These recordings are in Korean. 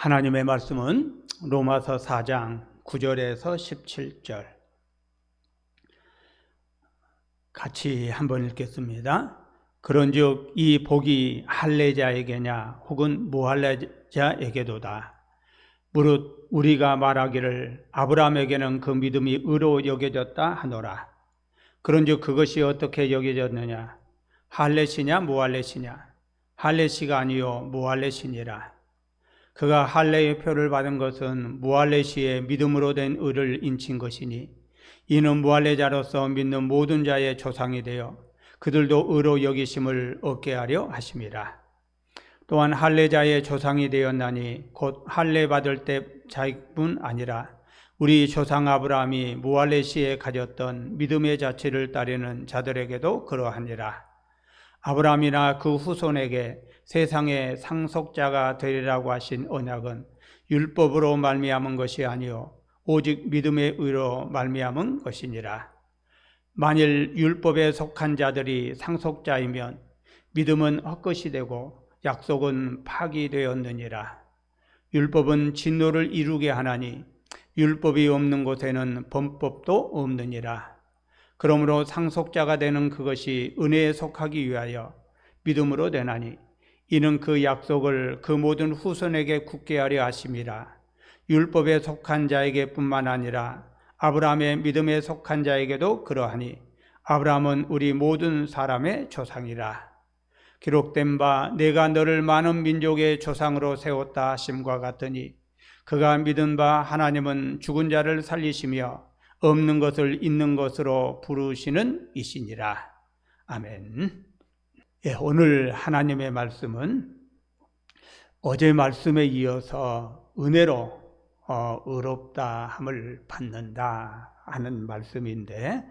하나님의 말씀은 로마서 4장 9절에서 17절. 같이 한번 읽겠습니다. 그런즉 이 복이 할례자에게냐 혹은 무할례자에게도다. 무릇 우리가 말하기를 아브라함에게는 그 믿음이 의로 여겨졌다 하노라. 그런즉 그것이 어떻게 여겨졌느냐? 할례시냐 무할례시냐? 할례시가 아니요 무할례시니라. 그가 할례의 표를 받은 것은 무할례시의 믿음으로 된 의를 인친 것이니 이는 무할례자로서 믿는 모든 자의 조상이 되어 그들도 의로 여기심을 얻게 하려 하심이라. 또한 할례자의 조상이 되었나니 곧 할례 받을 때 자뿐 아니라 우리 조상 아브라함이 무할례시에 가졌던 믿음의 자체를 따르는 자들에게도 그러하니라. 아브라함이나 그 후손에게 세상의 상속자가 되리라고 하신 언약은 율법으로 말미암은 것이 아니요 오직 믿음의 의로 말미암은 것이니라. 만일 율법에 속한 자들이 상속자이면 믿음은 헛것이 되고 약속은 파기되었느니라. 율법은 진노를 이루게 하나니 율법이 없는 곳에는 범법도 없느니라. 그러므로 상속자가 되는 그것이 은혜에 속하기 위하여 믿음으로 되나니 이는 그 약속을 그 모든 후손에게 굳게 하려 하심이라. 율법에 속한 자에게뿐만 아니라 아브라함의 믿음에 속한 자에게도 그러하니 아브라함은 우리 모든 사람의 조상이라. 기록된 바 내가 너를 많은 민족의 조상으로 세웠다 하심과 같으니 그가 믿은 바 하나님은 죽은 자를 살리시며 없는 것을 있는 것으로 부르시는 이시니라. 아멘. 예, 오늘 하나님의 말씀은 어제 말씀에 이어서 은혜로 어, 의롭다 함을 받는다 하는 말씀인데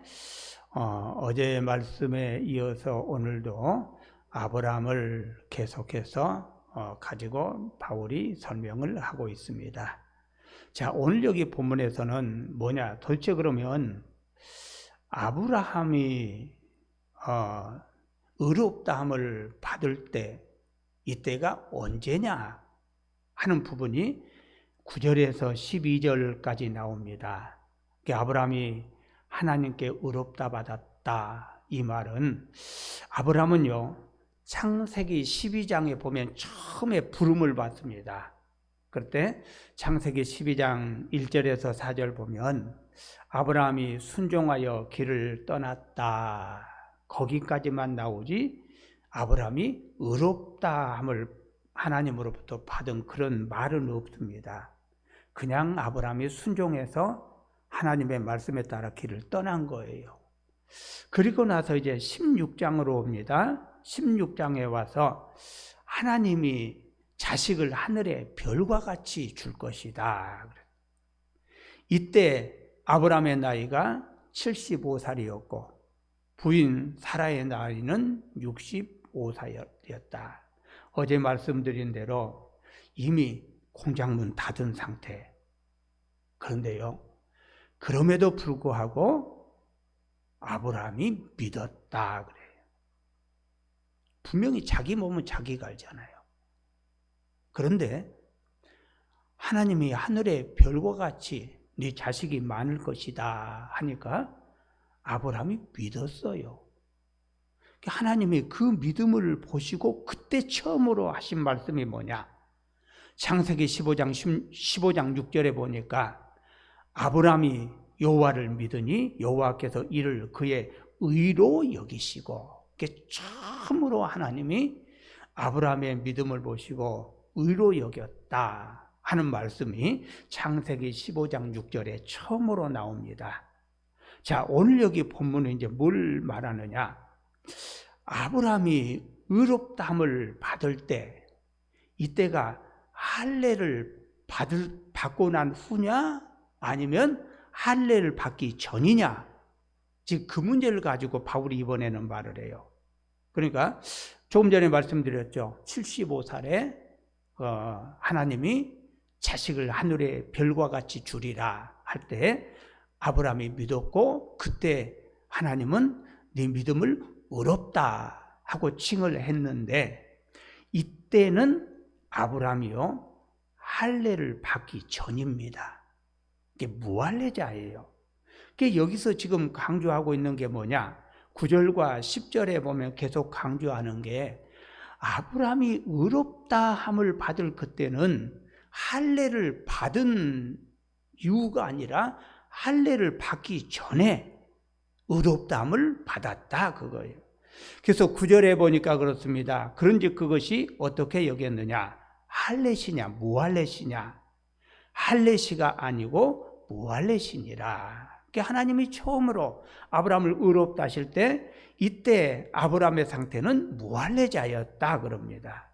어, 제 말씀에 이어서 오늘도 아브라함을 계속해서 어, 가지고 바울이 설명을 하고 있습니다. 자, 오늘 여기 본문에서는 뭐냐? 도대체 그러면 아브라함이 어, 의롭다함을 받을 때 이때가 언제냐 하는 부분이 9절에서 12절까지 나옵니다. 아브라함이 하나님께 의롭다 받았다 이 말은 아브라함은요 창세기 12장에 보면 처음에 부름을 받습니다. 그때 창세기 12장 1절에서 4절 보면 아브라함이 순종하여 길을 떠났다. 거기까지만 나오지 아브라함이 의롭다함을 하나님으로부터 받은 그런 말은 없습니다. 그냥 아브라함이 순종해서 하나님의 말씀에 따라 길을 떠난 거예요. 그리고 나서 이제 16장으로 옵니다. 16장에 와서 하나님이 자식을 하늘의 별과 같이 줄 것이다. 이때 아브라함의 나이가 75살이었고 부인 사라의 나이는 65살이었다. 어제 말씀드린 대로 이미 공장 문 닫은 상태. 그런데요. 그럼에도 불구하고 아브라함이 믿었다 그래요. 분명히 자기 몸은 자기가 알잖아요. 그런데 하나님이 하늘의 별과 같이 네 자식이 많을 것이다 하니까 아브라함이 믿었어요. 하나님이 그 믿음을 보시고 그때 처음으로 하신 말씀이 뭐냐? 창세기 15장 15장 6절에 보니까 아브라함이 여호와를 믿으니 여호와께서 이를 그의 의로 여기시고 처음으로 하나님이 아브라함의 믿음을 보시고 의로 여겼다 하는 말씀이 창세기 15장 6절에 처음으로 나옵니다. 자, 오늘 여기 본문은 이제 뭘 말하느냐? 아브라함이 의롭다함을 받을 때 이때가 할례를 받을 받고 난 후냐 아니면 할례를 받기 전이냐? 즉 그 문제를 가지고 바울이 이번에는 말을 해요. 그러니까 조금 전에 말씀드렸죠. 75살에 어, 하나님이 자식을 하늘의 별과 같이 주리라 할 때 아브라함이 믿었고 그때 하나님은 네 믿음을 의롭다 하고 칭을 했는데 이때는 아브라함이요 할례를 받기 전입니다. 이게 무할례자예요. 그 여기서 지금 강조하고 있는 게 뭐냐? 9절과 10절에 보면 계속 강조하는 게 아브라함이 의롭다 함을 받을 그때는 할례를 받은 이유가 아니라 할례를 받기 전에 의롭다함을 받았다 그거예요. 그래서 9절에 보니까 그렇습니다. 그런즉 그것이 어떻게 여겼느냐? 할례시냐 무할례시냐? 할례시가 아니고 무할례시니라. 하나님이 처음으로 아브라함을 의롭다 하실 때 이때 아브라함의 상태는 무할례자였다 그럽니다.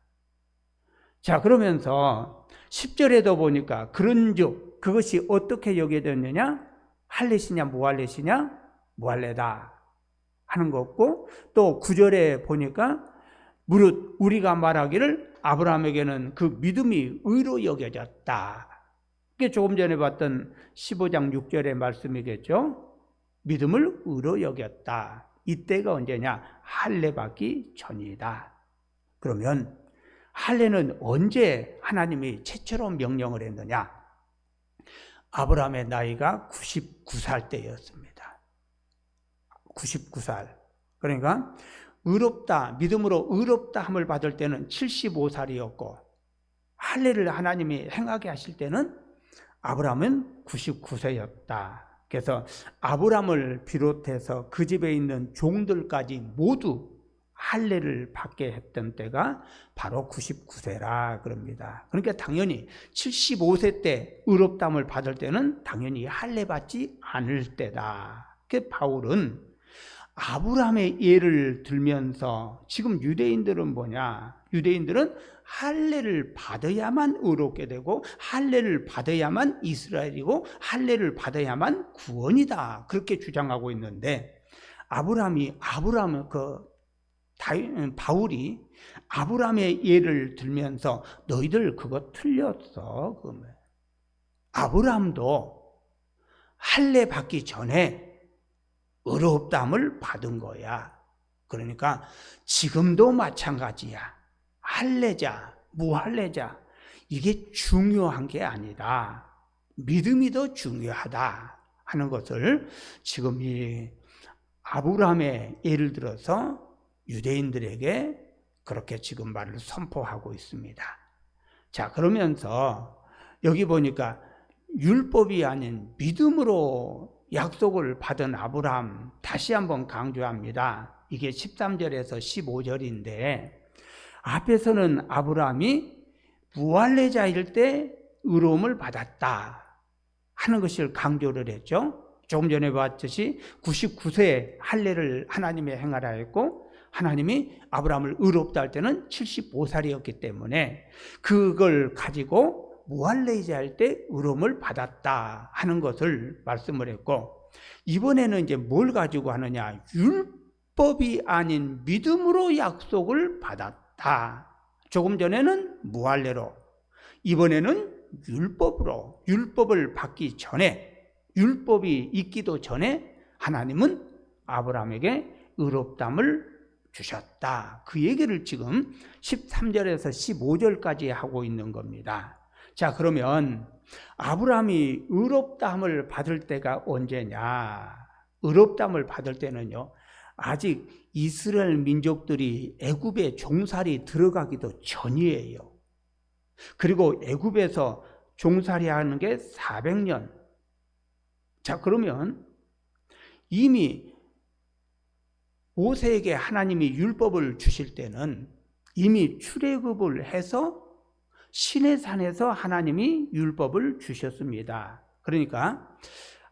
자, 그러면서 10절에도 보니까 그런즉 그것이 어떻게 여겨졌느냐? 할례시냐 무할례시냐? 무할례다 하는 거고 또 9절에 보니까 무릇 우리가 말하기를 아브라함에게는 그 믿음이 의로 여겨졌다. 그게 조금 전에 봤던 15장 6절의 말씀이겠죠. 믿음을 의로 여겼다. 이때가 언제냐? 할례 받기 전이다. 그러면 할례는 언제 하나님이 최초로 명령을 했느냐? 아브라함의 나이가 99살 때였습니다. 99살. 그러니까 의롭다, 믿음으로 의롭다 함을 받을 때는 75살이었고 할례를 하나님이 행하게 하실 때는 아브라함은 99세였다. 그래서 아브라함을 비롯해서 그 집에 있는 종들까지 모두 할례를 받게 했던 때가 바로 99세라 그럽니다. 그러니까 당연히 75세 때 의롭담을 받을 때는 당연히 할례 받지 않을 때다. 그 바울은 아브라함의 예를 들면서 지금 유대인들은 뭐냐? 유대인들은 할례를 받아야만 의롭게 되고 할례를 받아야만 이스라엘이고 할례를 받아야만 구원이다. 그렇게 주장하고 있는데 아브라함이 아브라함 그 바울이 아브라함의 예를 들면서 너희들 그거 틀렸어. 아브라함도 할례 받기 전에 의롭담을 받은 거야. 그러니까 지금도 마찬가지야. 할례자, 무할례자 이게 중요한 게 아니다. 믿음이 더 중요하다 하는 것을 지금 이 아브라함의 예를 들어서 유대인들에게 그렇게 지금 말을 선포하고 있습니다. 자, 그러면서 여기 보니까 율법이 아닌 믿음으로 약속을 받은 아브라함 다시 한번 강조합니다. 이게 13절에서 15절인데 앞에서는 아브라함이 무할례자일 때 의로움을 받았다 하는 것을 강조를 했죠. 조금 전에 봤듯이 99세 할례를 하나님의 행하라 했고 하나님이 아브라함을 의롭다 할 때는 75살이었기 때문에 그걸 가지고 무할례자 할때 의로움을 받았다 하는 것을 말씀을 했고 이번에는 이제 뭘 가지고 하느냐 율법이 아닌 믿음으로 약속을 받았다. 조금 전에는 무할례로 이번에는 율법으로 율법을 받기 전에 율법이 있기도 전에 하나님은 아브라함에게 의롭담을 주셨다. 그 얘기를 지금 13절에서 15절까지 하고 있는 겁니다. 자, 그러면 아브라함이 의롭다함을 받을 때가 언제냐? 의롭다함을 받을 때는요. 아직 이스라엘 민족들이 애굽에 종살이 들어가기도 전이에요. 그리고 애굽에서 종살이 하는 게 400년. 자, 그러면 이미 모세에게 하나님이 율법을 주실 때는 이미 출애굽을 해서 신의 산에서 하나님이 율법을 주셨습니다. 그러니까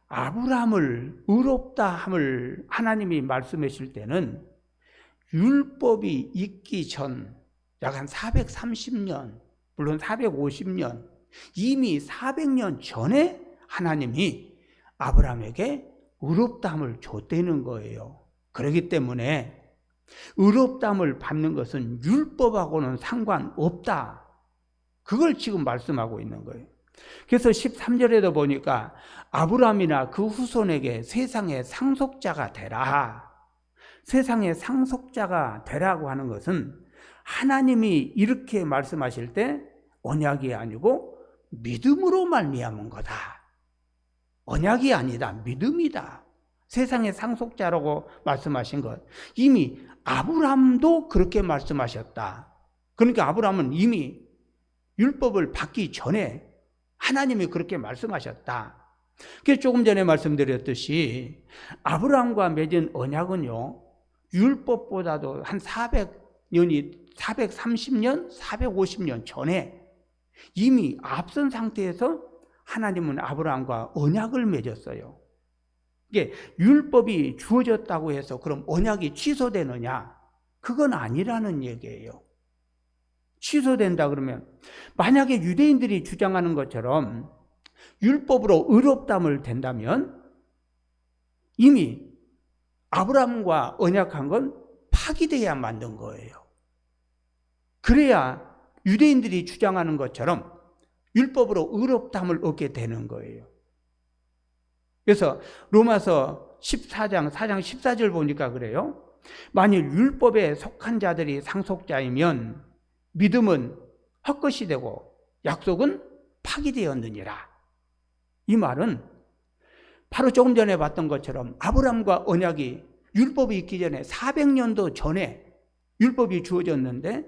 아브라함을 의롭다 함을 하나님이 말씀하실 때는 율법이 있기 전 약 한 430년, 물론 450년, 이미 400년 전에 하나님이 아브라함에게 의롭다함을 줬다는 거예요. 그렇기 때문에 의롭다함을 받는 것은 율법하고는 상관없다. 그걸 지금 말씀하고 있는 거예요. 그래서 13절에도 보니까 아브라함이나 그 후손에게 세상의 상속자가 되라. 세상의 상속자가 되라고 하는 것은 하나님이 이렇게 말씀하실 때 언약이 아니고 믿음으로 말미암은 거다. 언약이 아니다. 믿음이다. 세상의 상속자라고 말씀하신 것. 이미 아브라함도 그렇게 말씀하셨다. 그러니까 아브라함은 이미 율법을 받기 전에 하나님이 그렇게 말씀하셨다. 그래서 조금 전에 말씀드렸듯이 아브라함과 맺은 언약은요. 율법보다도 한 400년이 430년, 450년 전에 이미 앞선 상태에서 하나님은 아브라함과 언약을 맺었어요. 이게 율법이 주어졌다고 해서 그럼 언약이 취소되느냐? 그건 아니라는 얘기예요. 취소된다 그러면 만약에 유대인들이 주장하는 것처럼 율법으로 의롭담을 된다면 이미 아브라함과 언약한 건 파기돼야 만든 거예요. 그래야 유대인들이 주장하는 것처럼 율법으로 의롭담을 얻게 되는 거예요. 그래서 로마서 14장 4장 14절 보니까 그래요. 만일 율법에 속한 자들이 상속자이면 믿음은 헛것이 되고 약속은 파기되었느니라. 이 말은 바로 조금 전에 봤던 것처럼 아브람과 언약이 율법이 있기 전에 400년도 전에 율법이 주어졌는데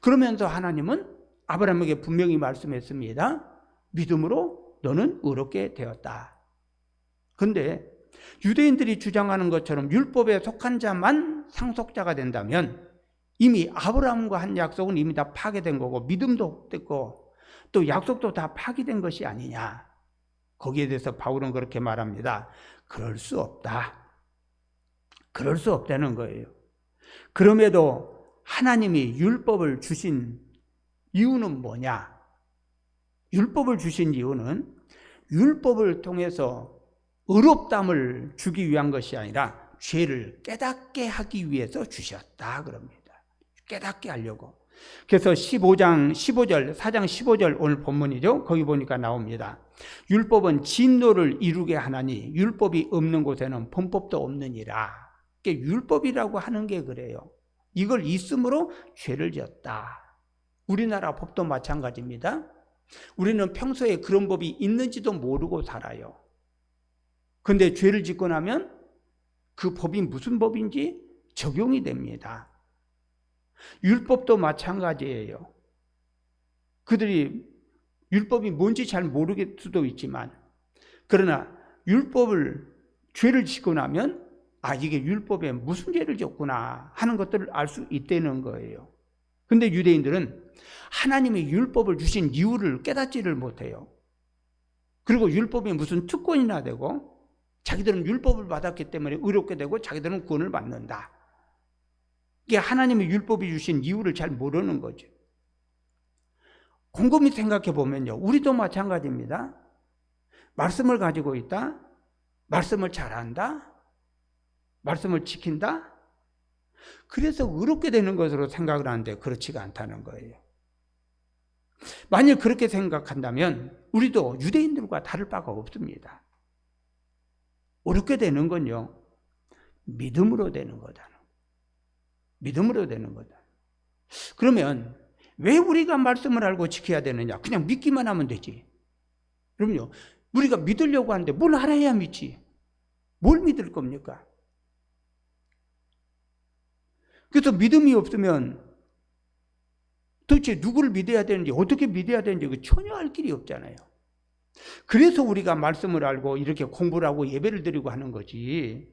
그러면서 하나님은 아브라함에게 분명히 말씀했습니다. 믿음으로 너는 의롭게 되었다. 근데 유대인들이 주장하는 것처럼 율법에 속한 자만 상속자가 된다면 이미 아브라함과 한 약속은 이미 다 파괴된 거고 믿음도 됐고 또 약속도 다 파기된 것이 아니냐. 거기에 대해서 바울은 그렇게 말합니다. 그럴 수 없다. 그럴 수 없다는 거예요. 그럼에도 하나님이 율법을 주신 이유는 뭐냐? 율법을 주신 이유는 율법을 통해서 의롭담을 주기 위한 것이 아니라 죄를 깨닫게 하기 위해서 주셨다 그럽니다. 깨닫게 하려고. 그래서 15장 15절, 4장 15절 오늘 본문이죠. 거기 보니까 나옵니다. 율법은 진노를 이루게 하나니 율법이 없는 곳에는 범법도 없느니라. 율법이라고 하는 게 그래요. 이걸 있음으로 죄를 지었다. 우리나라 법도 마찬가지입니다. 우리는 평소에 그런 법이 있는지도 모르고 살아요. 근데 죄를 짓고 나면 그 법이 무슨 법인지 적용이 됩니다. 율법도 마찬가지예요. 그들이 율법이 뭔지 잘 모르겠을 수도 있지만, 그러나 율법을, 죄를 짓고 나면, 아, 이게 율법에 무슨 죄를 졌구나 하는 것들을 알 수 있다는 거예요. 근데 유대인들은 하나님이 율법을 주신 이유를 깨닫지를 못해요. 그리고 율법이 무슨 특권이나 되고, 자기들은 율법을 받았기 때문에 의롭게 되고, 자기들은 구원을 받는다. 이게 하나님의 율법이 주신 이유를 잘 모르는 거죠. 곰곰이 생각해 보면요. 우리도 마찬가지입니다. 말씀을 가지고 있다. 말씀을 잘한다. 말씀을 지킨다. 그래서 의롭게 되는 것으로 생각을 하는데 그렇지가 않다는 거예요. 만일 그렇게 생각한다면 우리도 유대인들과 다를 바가 없습니다. 어렵게 되는 건요. 믿음으로 되는 거다. 믿음으로 되는 거다. 그러면 왜 우리가 말씀을 알고 지켜야 되느냐? 그냥 믿기만 하면 되지. 그럼요. 우리가 믿으려고 하는데 뭘 알아야 믿지? 뭘 믿을 겁니까? 그래서 믿음이 없으면 도대체 누구를 믿어야 되는지 어떻게 믿어야 되는지 그 전혀 알 길이 없잖아요. 그래서 우리가 말씀을 알고 이렇게 공부를 하고 예배를 드리고 하는 거지.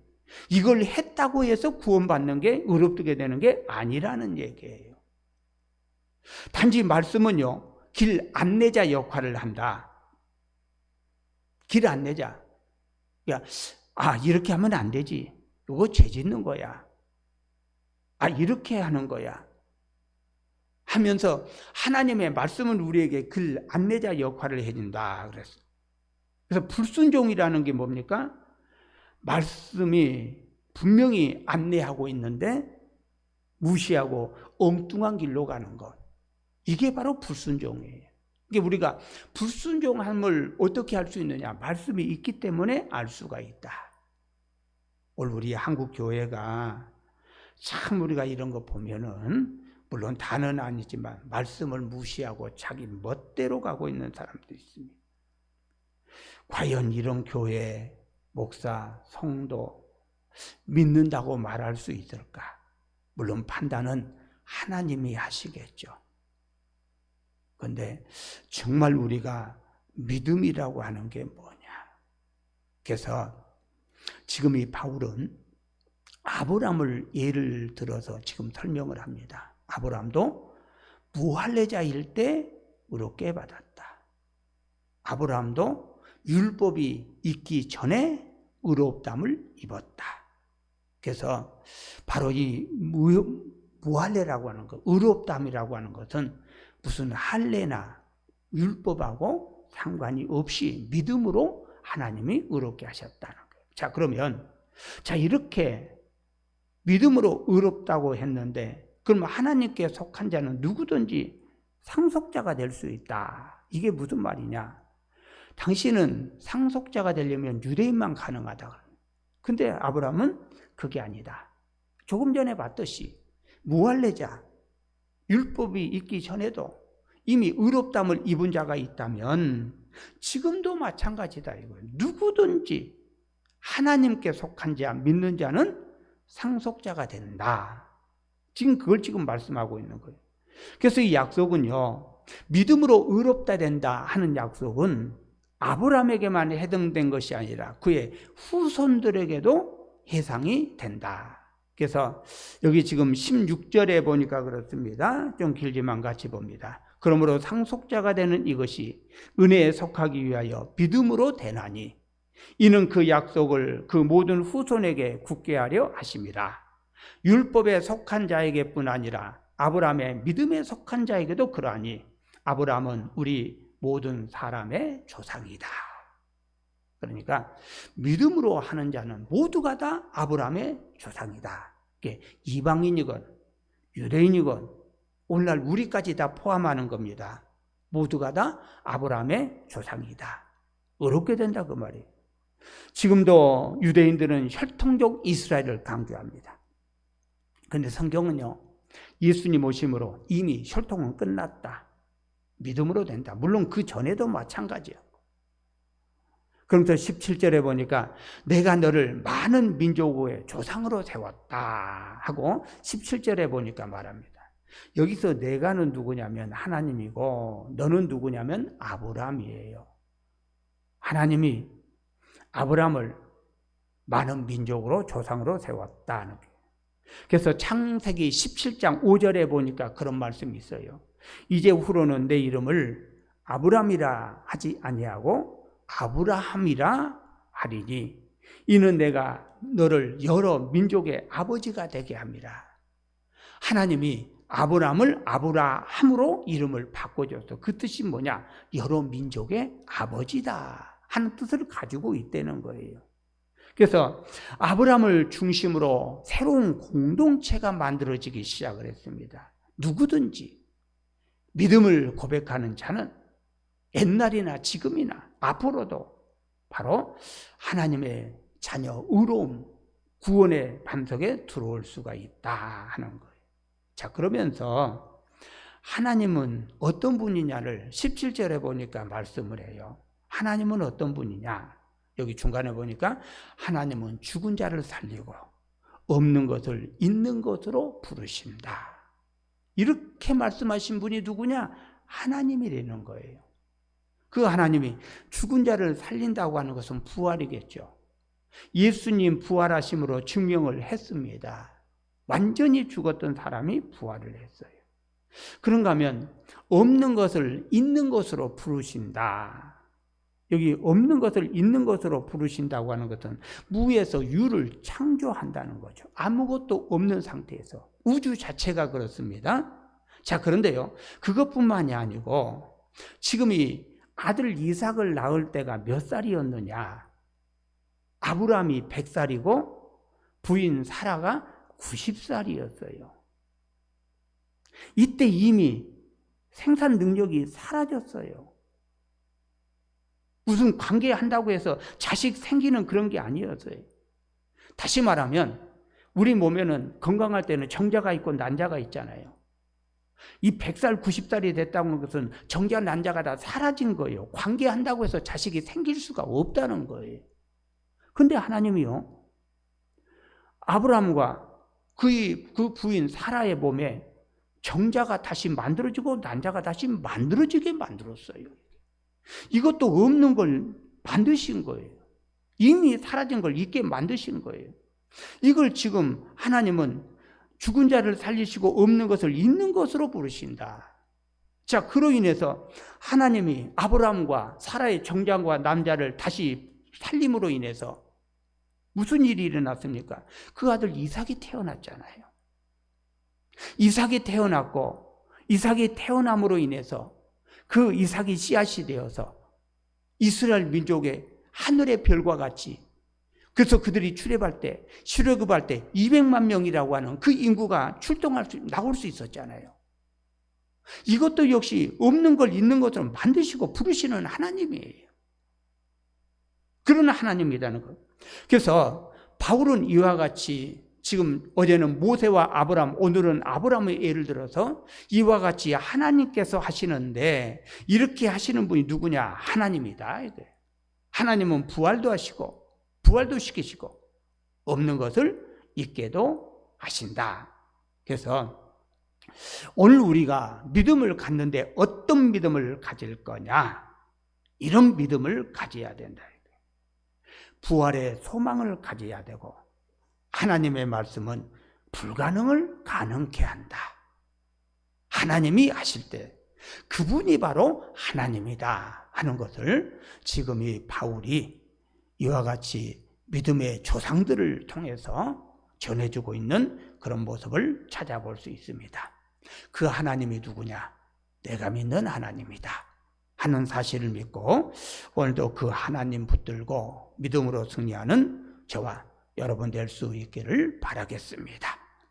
이걸 했다고 해서 구원받는 게 의롭게 되는 게 아니라는 얘기예요. 단지 말씀은요, 길 안내자 역할을 한다. 길 안내자. 야, 아, 이렇게 하면 안 되지. 이거 죄 짓는 거야. 아, 이렇게 하는 거야. 하면서 하나님의 말씀은 우리에게 길 안내자 역할을 해준다. 그랬어. 그래서 불순종이라는 게 뭡니까? 말씀이 분명히 안내하고 있는데 무시하고 엉뚱한 길로 가는 것. 이게 바로 불순종이에요. 이게 우리가 불순종함을 어떻게 할 수 있느냐? 말씀이 있기 때문에 알 수가 있다. 오늘 우리 한국 교회가 참 우리가 이런 거 보면은 물론 다는 아니지만 말씀을 무시하고 자기 멋대로 가고 있는 사람도 있습니다. 과연 이런 교회, 목사, 성도 믿는다고 말할 수 있을까? 물론 판단은 하나님이 하시겠죠. 근데 정말 우리가 믿음이라고 하는 게 뭐냐? 그래서 지금 이 바울은 아브람을 예를 들어서 지금 설명을 합니다. 아브람도 무할례자일 때 의롭게 받았다. 아브람도 율법이 있기 전에 의롭담을 입었다. 그래서 바로 이 무, 무할례라고 하는 것, 의롭담이라고 하는 것은 무슨 할례나 율법하고 상관이 없이 믿음으로 하나님이 의롭게 하셨다는 거예요. 자, 그러면 자, 이렇게 믿음으로 의롭다고 했는데 그러면 하나님께 속한 자는 누구든지 상속자가 될 수 있다. 이게 무슨 말이냐? 당신은 상속자가 되려면 유대인만 가능하다. 근데 아브라함은 그게 아니다. 조금 전에 봤듯이 무할례자 율법이 있기 전에도 이미 의롭담을 입은 자가 있다면 지금도 마찬가지다 이거예요. 누구든지 하나님께 속한 자 믿는 자는 상속자가 된다. 지금 그걸 지금 말씀하고 있는 거예요. 그래서 이 약속은요. 믿음으로 의롭다 된다 하는 약속은 아브라함에게만 해당된 것이 아니라 그의 후손들에게도 해상이 된다. 그래서 여기 지금 16절에 보니까 그렇습니다. 좀 길지만 같이 봅니다. 그러므로 상속자가 되는 이것이 은혜에 속하기 위하여 믿음으로 되나니 이는 그 약속을 그 모든 후손에게 굳게 하려 하심이라. 율법에 속한 자에게뿐 아니라 아브라함의 믿음에 속한 자에게도 그러하니 아브라함은 우리 모든 사람의 조상이다. 그러니까 믿음으로 하는 자는 모두가 다 아브라함의 조상이다. 이방인이건 유대인이건 오늘날 우리까지 다 포함하는 겁니다. 모두가 다 아브라함의 조상이다. 어렵게 된다 그 말이에요. 지금도 유대인들은 혈통적 이스라엘을 강조합니다. 그런데 성경은요. 예수님 오심으로 이미 혈통은 끝났다. 믿음으로 된다. 물론 그 전에도 마찬가지예요. 그러면서 17절에 보니까 내가 너를 많은 민족의 조상으로 세웠다 하고 17절에 보니까 말합니다. 여기서 내가는 누구냐면 하나님이고 너는 누구냐면 아브라함이에요. 하나님이 아브라함을 많은 민족으로 조상으로 세웠다는 거예요. 그래서 창세기 17장 5절에 보니까 그런 말씀이 있어요. 이제 후로는 내 이름을 아브람이라 하지 아니하고 아브라함이라 하리니 이는 내가 너를 여러 민족의 아버지가 되게 합니다. 하나님이 아브람을 아브라함으로 이름을 바꿔줘서 그 뜻이 뭐냐? 여러 민족의 아버지다 하는 뜻을 가지고 있다는 거예요. 그래서 아브람을 중심으로 새로운 공동체가 만들어지기 시작을 했습니다. 누구든지 믿음을 고백하는 자는 옛날이나 지금이나 앞으로도 바로 하나님의 자녀 의로움 구원의 반석에 들어올 수가 있다 하는 거예요. 자, 그러면서 하나님은 어떤 분이냐를 17절에 보니까 말씀을 해요. 하나님은 어떤 분이냐? 여기 중간에 보니까 하나님은 죽은 자를 살리고 없는 것을 있는 것으로 부르신다. 이렇게 말씀하신 분이 누구냐? 하나님이라는 거예요. 그 하나님이 죽은 자를 살린다고 하는 것은 부활이겠죠. 예수님 부활하심으로 증명을 했습니다. 완전히 죽었던 사람이 부활을 했어요. 그런가 하면 없는 것을 있는 것으로 부르신다. 여기 없는 것을 있는 것으로 부르신다고 하는 것은 무에서 유를 창조한다는 거죠. 아무것도 없는 상태에서 우주 자체가 그렇습니다. 자, 그런데요. 그것뿐만이 아니고 지금 이 아들 이삭을 낳을 때가 몇 살이었느냐? 아브라함이 100살이고 부인 사라가 90살이었어요. 이때 이미 생산 능력이 사라졌어요. 무슨 관계한다고 해서 자식 생기는 그런 게 아니었어요. 다시 말하면 우리 몸에는 건강할 때는 정자가 있고 난자가 있잖아요. 이 100살, 90살이 됐다는 것은 정자, 난자가 다 사라진 거예요. 관계한다고 해서 자식이 생길 수가 없다는 거예요. 근데 하나님이요. 아브라함과 그의 그 부인 사라의 몸에 정자가 다시 만들어지고 난자가 다시 만들어지게 만들었어요. 이것도 없는 걸 만드신 거예요. 이미 사라진 걸 있게 만드신 거예요. 이걸 지금 하나님은 죽은 자를 살리시고 없는 것을 있는 것으로 부르신다. 자, 그로 인해서 하나님이 아브라함과 사라의 정장과 남자를 다시 살림으로 인해서 무슨 일이 일어났습니까? 그 아들 이삭이 태어났잖아요. 이삭이 태어났고 이삭이 태어남으로 인해서 그 이삭이 씨앗이 되어서 이스라엘 민족의 하늘의 별과 같이 그래서 그들이 출애할 때 출애굽할 때 200만 명이라고 하는 그 인구가 출동할 수 나올 수 있었잖아요. 이것도 역시 없는 걸 있는 것처럼 만드시고 부르시는 하나님이에요. 그런 하나님이라는 것. 그래서 바울은 이와 같이 지금 어제는 모세와 아브람, 오늘은 아브람의 예를 들어서 이와 같이 하나님께서 하시는데 이렇게 하시는 분이 누구냐? 하나님이다. 하나님은 부활도 하시고 부활도 시키시고 없는 것을 있게도 하신다. 그래서 오늘 우리가 믿음을 갖는데 어떤 믿음을 가질 거냐? 이런 믿음을 가져야 된다. 부활의 소망을 가져야 되고 하나님의 말씀은 불가능을 가능케 한다. 하나님이 하실 때 그분이 바로 하나님이다 하는 것을 지금 이 바울이 이와 같이 믿음의 조상들을 통해서 전해주고 있는 그런 모습을 찾아볼 수 있습니다. 그 하나님이 누구냐? 내가 믿는 하나님이다. 하는 사실을 믿고 오늘도 그 하나님 붙들고 믿음으로 승리하는 저와 여러분 될 수 있기를 바라겠습니다.